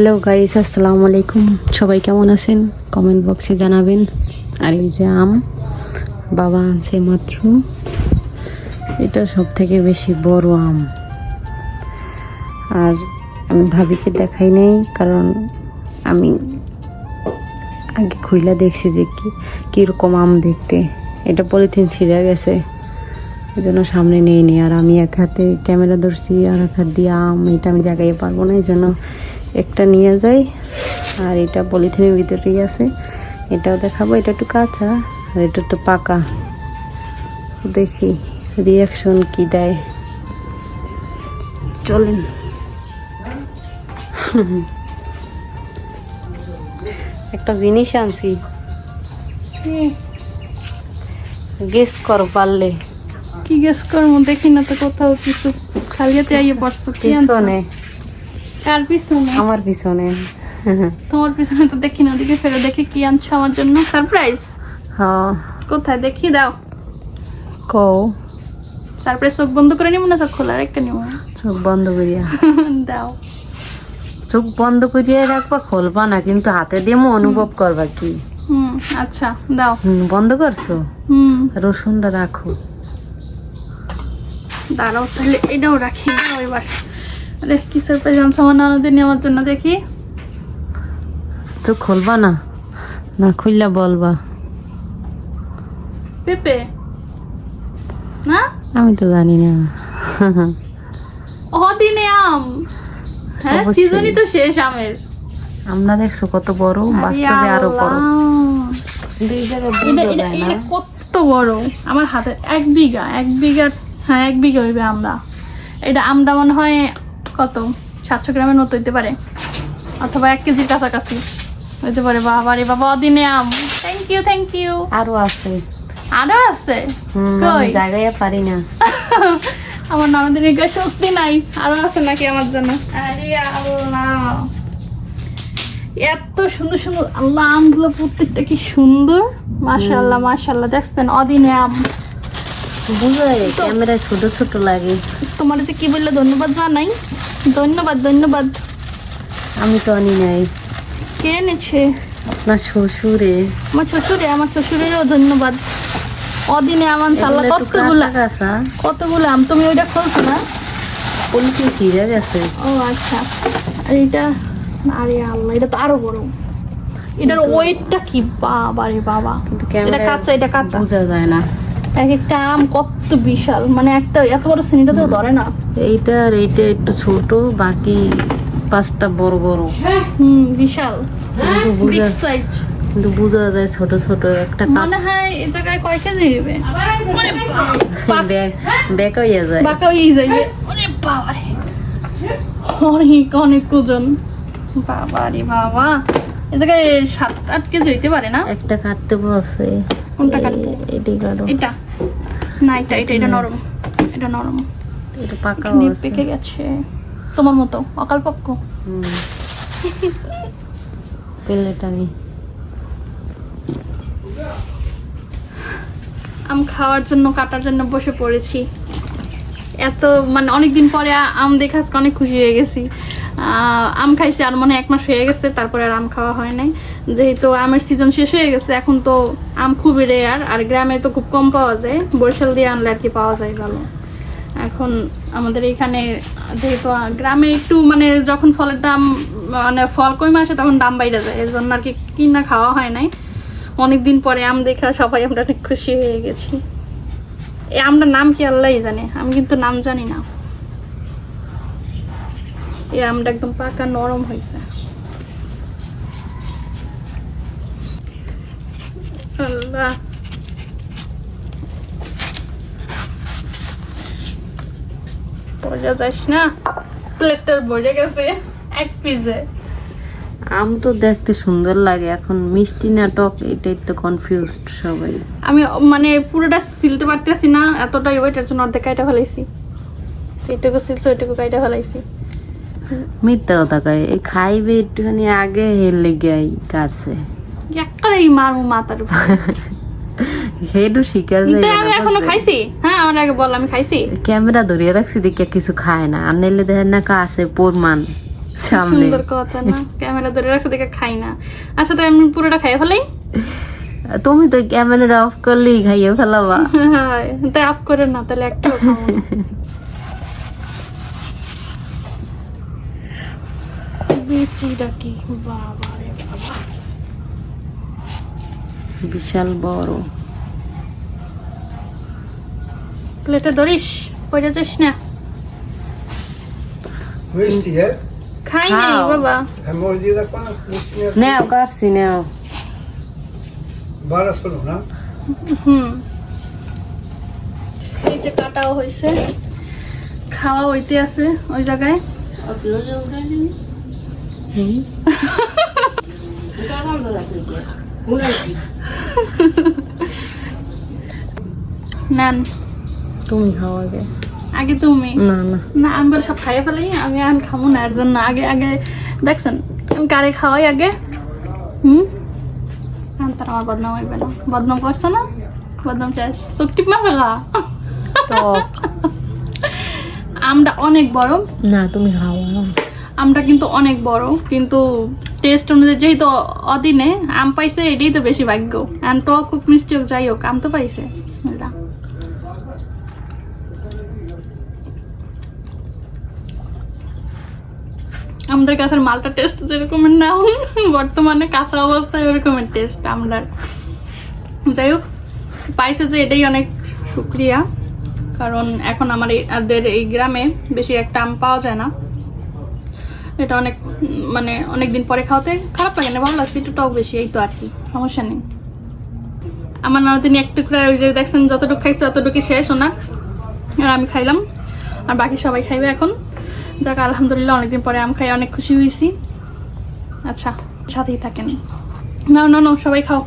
Hello guys আসসালামু আলাইকুম। সবাই কেমন আছেন? কমেন্ট বক্সে জানাবেন। আর এই যে আম, বাবা আনছে মাত্র। এটা সব থেকে বেশি বড় আম। আর আমি ভাবিকে দেখাই নেই, কারণ আমি আগে খুইলা দেখছি যে কি, কীরকম আম দেখতে। এটা পলিথিন ছিঁড়ে গেছে। এই জন্য সামনে নেই নি আর আমি এক হাতে ক্যামেরা ধরছি, আর এক হাত দিয়ে আম, এটা আমি জাগাইয়ে পারব না, এই জন্য একটা নিয়ে যাই। আর এটা পলিথিনের ভিতরেই আছে। এটাও দেখাবো। এটা একটু কাঁচা আর এটা একটু পাকা। দেখি রিয়াকশন কি দেয়। চলেন। একটা জিনিস আনছি। গেস কর পারলে। কি গেস করব? দেখি না তো কোথাও কিছু। খালি হাতে আইয়ে পড়তো কি আনছো? পিছনে কার পিছনে? আমার পিছনে। তোমার পিছনে তো দেখি না ওদিকে ফেরো দেখি কি আনছো আমার জন্য। সারপ্রাইজ হ্যাঁ। কোথায়? দেখি দাও। কও। সারপ্রাইজ চোখ বন্ধ করে নিব না? চোখ খোলা রেখে নিব চোখ বন্ধ করিয়া। দাও। চোখ বন্ধ করিয়া রাখবা খুলবা না কিন্তু হাতে দিয়ে অনুভব করবা কি? হুম আচ্ছা দাও। বন্ধ করছ? হুম। রসুনটা রাখো। দাঁড়াও তাহলে এটাও রাখি দাও এবার। আরে কি সারপ্রাইজ আনছো? আমার ননদিন আমার জন্য দেখি। চোখ খুলবা না? না খুললা বলবা। পেঁপে? না? আমি তো জানি না। ও দিনে আম। হ্যাঁ সিজনই তো শেষ আমের। আমরা দেখছ কত বড় বাস্তবে আরও বড়। জায়গায় কত বড়? আমার হাতে এক বিঘা এক বিঘার হ্যাঁ এক বিঘা হইবে আমরা। এটা আমটা মনে হয় কত? সাতশো গ্রামের মতো হইতে পারে। অথবা এক কেজির কাছাকাছি হইতে পারে। বাবা রে বাবা অদিনে আম। থ্যাংক ইউ থ্যাংক ইউ আরও আছে। আরও আছে? কই? জায়গায় পারি না। আমার গায়ে সত্যি নাই। আরও আছে নাকি আমার জন্য? আরে আল্লাহ। এত সুন্দর সুন্দর আল্লাহ আমগুলো প্রত্যেকটা কি সুন্দর? মাশাল্লাহ মাশাল্লাহ দেখছেন অদিনে আম। বুঝা ক্যামেরায় ছোট ছোট লাগে। তোমার যে কি বললে ধন্যবাদ জানাই। ধন্যবাদ ধন্যবাদ। আমি তো আনি নাই। কে এনেছে? আপনার শ্বশুরে। আমার শ্বশুরে আমার শ্বশুরেরও ধন্যবাদ। অদিনে আমার একটু কতগুলা কতগুলো আম? তুমি ওইটা খুলছো না? ছিঁড়ে গেছে। ও আচ্ছা। আর এটা আরে আল্লাহ এটা তো আরও বড়। এটার ওয়েটটা কি বাবা রে বাবা। কিন্তু এটা কাঁচা এটা কাঁচা। বোঝা যায় না। এক একটা আম কত বিশাল। মানে একটা এত বড় শ্রেণীটা তো ধরে না। এইটা আর এইটা একটু ছোট বাকি পাঁচটা বড় বড়। হুম বিশাল। কিন্তু বিগ সাইজ কিন্তু বোঝা যায় ছোট ছোট। একটা মনে হয় এই জায়গায় কয় কেজি হবে? ব্যাগ ব্যাগ হইয়া যায়। বাঁকা হয়ে যাবে ওরে বাবা রে। অনেক অনেক ওজন। বাবা রে বাবা। এ জায়গায় সাত আট কেজি হইতে পারে না? একটা কাটতে বসে। কোনটা কাটবো? এটি কাটো। এটা। না এটা এটা এটা নরম। এটা নরম। এটা পাকা আছে। পেকে গেছে। তোমার মতো অকাল নি। আম খাওয়ার জন্য কাটার জন্য বসে পড়েছি। এত মানে অনেকদিন পরে আম দেখে আজকে অনেক খুশি হয়ে গেছি। আম খাইছি আর মনে এক মাস হয়ে গেছে, তারপরে আর আম খাওয়া হয় নাই। যেহেতু আমের সিজন শেষ হয়ে গেছে, এখন তো আম খুবই রেয়ার আর গ্রামে তো খুব কম পাওয়া যায়। বরিশাল দিয়ে আনলে আর কি পাওয়া যায় ভালো। এখন আমাদের এখানে যেহেতু গ্রামে একটু মানে যখন ফলের দাম মানে ফল কমে আসে, তখন দাম বাইরে যায়। এর জন্য আর কি কিনা খাওয়া হয় নাই। অনেকদিন পরে আম দেখা সবাই আমরা অনেক খুশি হয়ে গেছি। এই আমটার নাম কি আল্লাহই জানে, আমি কিন্তু নাম জানি না। এই আমটা একদম পাকা নরম হয়েছে। আল্লাহ। বোঝা যাস না? প্লেটটার ভরে গেছে এক পিসে আম তো দেখতে সুন্দর লাগে এখন মিষ্টি নাটক এটাই তো কনফিউজড সবাই। আমি মানে পুরোটা সিলতে পারতেছি না এতটাই ওইটার জন্য অর্ধেক কাইটা ফেলাইছি। যেটুকু সিলছে ওইটুকু কাইটা ফেলাইছি। মিথ্যা কথা কয়। এই খাইবে একটুখানি আগে হের লেগে কাটছে। একটাই মারমু মাথার হেডু শিকার কিন্তু আমি এখনও খাইছি। হ্যাঁ আমার আগে বল আমি খাইছি। ক্যামেরা ধরিয়ে রাখছি দেখে কিছু খায় না। আর নাইলে দেখেন না কাছে পরমান সামনে। সুন্দর কথা না। ক্যামেরা ধরে রাখছে দেখে খাই না। আচ্ছা তাই আমি পুরোটা খাই ফেলাই? তুমি তো ক্যামেরা অফ করলেই খাইয়ে ফেলাবা। হায়, তাই অফ করে না তাহলে একটাও খাব কি বাবা রে বাবা। বিশাল বড়। প্লেটে ধরিস পড়ে যাস না? খাই নাই বাবা. নেও নেও। Bara হুম। এই যে কাটাও হয়েছে খাওয়া হইতে আছে ওই জায়গায়। নেন। তুমি খাও আগে। আগে তুমি? না না। না আমি সব খাইয়ে ফেলি আমি আর খাব না এর জন্য আগে আগে। দেখছেন আমি কারে খাওয়াই আগে? হুম? তার আমার বদনাম হইবে না। বদনাম করছে না? বদনাম মারবে গা আমটা অনেক বড়। না তুমি খাও আমটা কিন্তু অনেক বড়, কিন্তু টেস্ট অনুযায়ী যেহেতু অদিনে, আম পাইছে এটাই তো বেশি ভাগ্য। টক হোক মিষ্টি হোক, যাই হোক, আম তো পাইছে। আমাদের কাছের মালটা টেস্ট যেরকমের না, বর্তমানে কাঁচা অবস্থায় ওরকমের টেস্ট আমরার যাই হোক, পাইছে যে এটাই অনেক সুক্রিয়া কারণ এখন আমার আমাদের এই গ্রামে বেশি একটা আম পাওয়া যায় না। এটা অনেক মানে অনেক দিন পরে খাওয়াতে খারাপ লাগে না, ভালো লাগছে, একটু টক বেশি, এই তো আর কি, সমস্যা নেই। আমার নানা তিনি এক টুকরা, ওই যে দেখছেন, যতটুকু খাইছে ততটুকু শেষ ওনার। আর আমি খাইলাম, আর বাকি সবাই খাইবে এখন। যাক, আলহামদুলিল্লাহ, অনেকদিন পরে আম খাই অনেক খুশি হয়েছি। আচ্ছা সাথেই থাকেন। না না সবাই খাও।